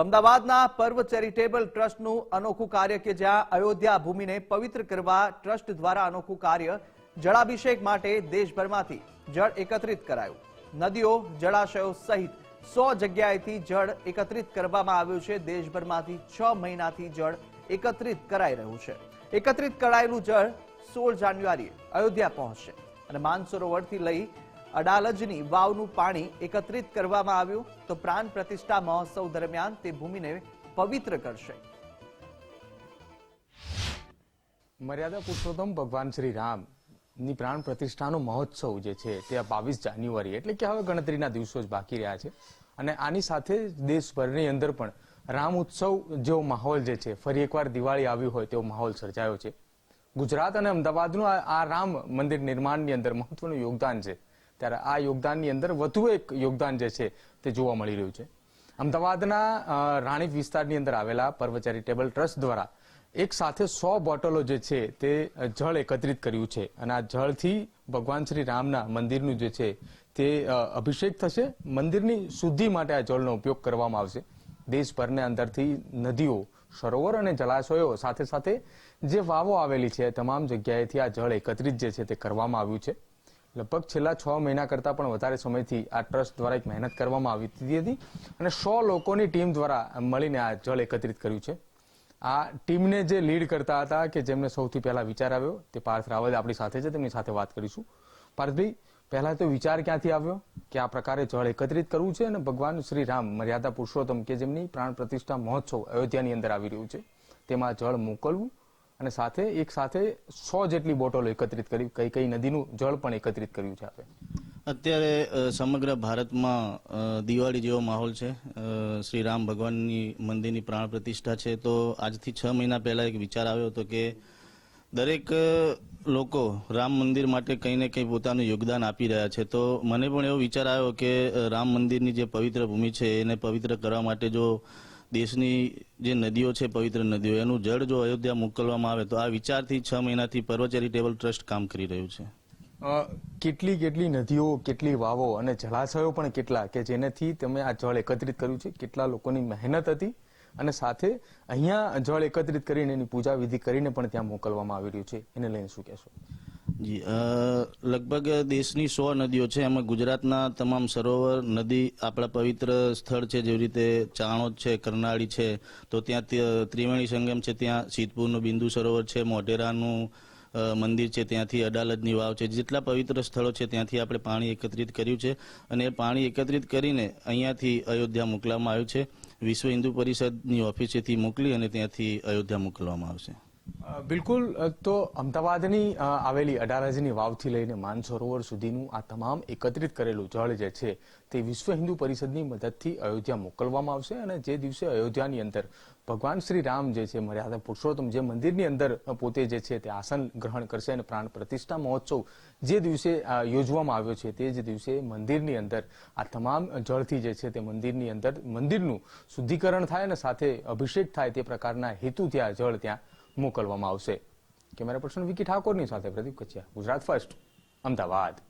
અમદાવાદના પર્વ ચેરિટેબલ ટ્રસ્ટનું અનોખું કાર્ય કે જ્યાં અયોધ્યા ભૂમિને પવિત્ર કરવા ટ્રસ્ટ દ્વારા અનોખું કાર્ય જળાભિષેક માટે દેશભરમાંથી જળ એકત્રિત કરાયું. નદીઓ, જળાશયો સહિત સો જગ્યાએથી જળ એકત્રિત કરવામાં આવ્યું છે. દેશભરમાંથી છ મહિનાથી જળ એકત્રિત કરાઈ રહ્યું છે. એકત્રિત કરાયેલું જળ સોળ જાન્યુઆરીએ અયોધ્યા પહોંચશે અને માનસરોવરથી લઈ અડાલજની વાવનું પાણી એકત્રિત કરવામાં આવ્યું તો પ્રાણ પ્રતિષ્ઠા મહોત્સવ દરમિયાન તે ભૂમિને પવિત્ર કરશે. મર્યાદા પુરુષોત્તમ ભગવાન શ્રી રામની પ્રાણ પ્રતિષ્ઠાનો મહોત્સવ જે છે તે બાવીસ જાન્યુઆરી એટલે કે હવે ગણતરીના દિવસો જ બાકી રહ્યા છે. અને આની સાથે દેશભરની અંદર પણ રામ ઉત્સવ જેવો માહોલ જે છે, ફરી એકવાર દિવાળી આવી હોય તેવો માહોલ સર્જાયો છે. ગુજરાત અને અમદાવાદનું આ રામ મંદિર નિર્માણની અંદર મહત્વનું યોગદાન છે. ત્યારે આ યોગદાનની અંદર વધુ એક યોગદાન જે છે તે જોવા મળી રહ્યું છે. અમદાવાદના રાણીપ વિસ્તારની અંદર આવેલા પર્વ ચેરિટેબલ ટ્રસ્ટ દ્વારા એક સાથે સો બોટલો જે છે તે જળ એકત્રિત કર્યું છે અને આ જળથી ભગવાન શ્રી રામના મંદિરનું જે છે તે અભિષેક થશે. મંદિરની શુદ્ધિ માટે આ જળનો ઉપયોગ કરવામાં આવશે. દેશભરને અંદરથી નદીઓ, સરોવર અને જલાશયો સાથે સાથે જે વાવો આવેલી છે તમામ જગ્યાએથી આ જળ એકત્રિત જે છે તે કરવામાં આવ્યું છે. લગભગ છેલ્લા છ મહિના કરતાં પણ વધારે સમયથી આ ટ્રસ્ટ દ્વારા એક મહેનત કરવામાં આવી હતી અને સો લોકોની ટીમ દ્વારા મળીને આ જળ એકત્રિત કર્યું છે. આ ટીમને જે લીડ કરતા હતા કે જેમને સૌથી પહેલા વિચાર આવ્યો તે પાર્થ રાવલ આપણી સાથે છે, તેમની સાથે વાત કરીશું. પાર્થભાઈ, પહેલા તો વિચાર ક્યાંથી આવ્યો કે આ પ્રકારે જળ એકત્રિત કરવું છે અને ભગવાન શ્રી રામ મર્યાદા પુરુષોત્તમ કે જેમની પ્રાણ પ્રતિષ્ઠા મહોત્સવ અયોધ્યાની અંદર આવી રહ્યું છે, તેમાં જળ મોકલવું અને સાથે એક સાથે સો જેટલી બોટલો એકત્રિત કરી, કઈ કઈ નદીનું જળ પણ એકત્રિત કર્યું છે આપણે અત્યારે સમગ્ર ભારતમાં દિવાળી જેવો માહોલ છે. શ્રી રામ ભગવાનની મંદિરની પ્રાણ પ્રતિષ્ઠા છે. તો આજથી છ મહિના પહેલા એક વિચાર આવ્યો હતો કે દરેક લોકો રામ મંદિર માટે કંઈ ને કંઈ પોતાનું યોગદાન આપી રહ્યા છે. તો મને પણ એવો વિચાર આવ્યો કે રામ મંદિરની જે પવિત્ર ભૂમિ છે, એને પવિત્ર કરવા માટે જો દેશની જે નદીઓ છે, પવિત્ર નદીઓ, એનું જળ જો અયોધ્યા મોકલવામાં આવે તો આ વિચારથી છ મહિનાથી પર્વ ચેરિટેબલ ટ્રસ્ટ કામ કરી રહ્યું છે. કેટલી કેટલી નદીઓ, કેટલી વાવો અને જળાશયો પણ કેટલા કે જેનાથી તમે આ જળ એકત્રિત કર્યું છે? કેટલા લોકોની મહેનત હતી અને સાથે અહીંયા જળ એકત્રિત કરીને એની પૂજા વિધિ કરીને પણ ત્યાં મોકલવામાં આવી રહ્યું છે? એને લઈને શું કહેશો? જી લગભગ દેશની સો નદીઓ છે. એમાં ગુજરાતના તમામ સરોવર, નદી આપણા પવિત્ર સ્થળ છે, જેવી રીતે ચાણોદ છે, કરનાળી છે. તો ત્યાં ત્રિવેણી સંગમ છે, ત્યાં સિદ્ધપુરનું બિંદુ સરોવર છે, મોઢેરાનું મંદિર છે, ત્યાંથી અડાલજની વાવ છે. જેટલા પવિત્ર સ્થળો છે, ત્યાંથી આપણે પાણી એકત્રિત કર્યું છે અને એ પાણી એકત્રિત કરીને અહીંયાથી અયોધ્યા મોકલવામાં આવ્યું છે. વિશ્વ હિન્દુ પરિષદની ઓફિસેથી મોકલી અને ત્યાંથી અયોધ્યા મોકલવામાં આવશે. બિલકુલ તો અમદાવાદની આવેલી અડાલજની વાવથી લઈને માનસરોવર સુધીનું આ તમામ એકત્રિત કરેલું જળ જે છે તે વિશ્વ હિન્દુ પરિષદની મદદથી અયોધ્યા મોકલવામાં આવશે અને જે દિવસે અયોધ્યાની અંદર ભગવાન શ્રી રામ જે છે, મર્યાદા પુરુષોત્તમ જે મંદિરની અંદર પોતે જે છે તે આસન ગ્રહણ કરશે અને પ્રાણ પ્રતિષ્ઠા મહોત્સવ જે દિવસે યોજવામાં આવ્યો છે તે જ દિવસે મંદિરની અંદર આ તમામ જળથી જે છે તે મંદિરની અંદર મંદિરનું શુદ્ધિકરણ થાય અને સાથે અભિષેક થાય તે પ્રકારના હેતુથી આ જળ ત્યાં મોકલવામાં આવશે. કેમેરા પર્સન વિકી ઠાકોરની સાથે પ્રદીપ કચ્યા ગુજરાત ફર્સ્ટ અમદાવાદ.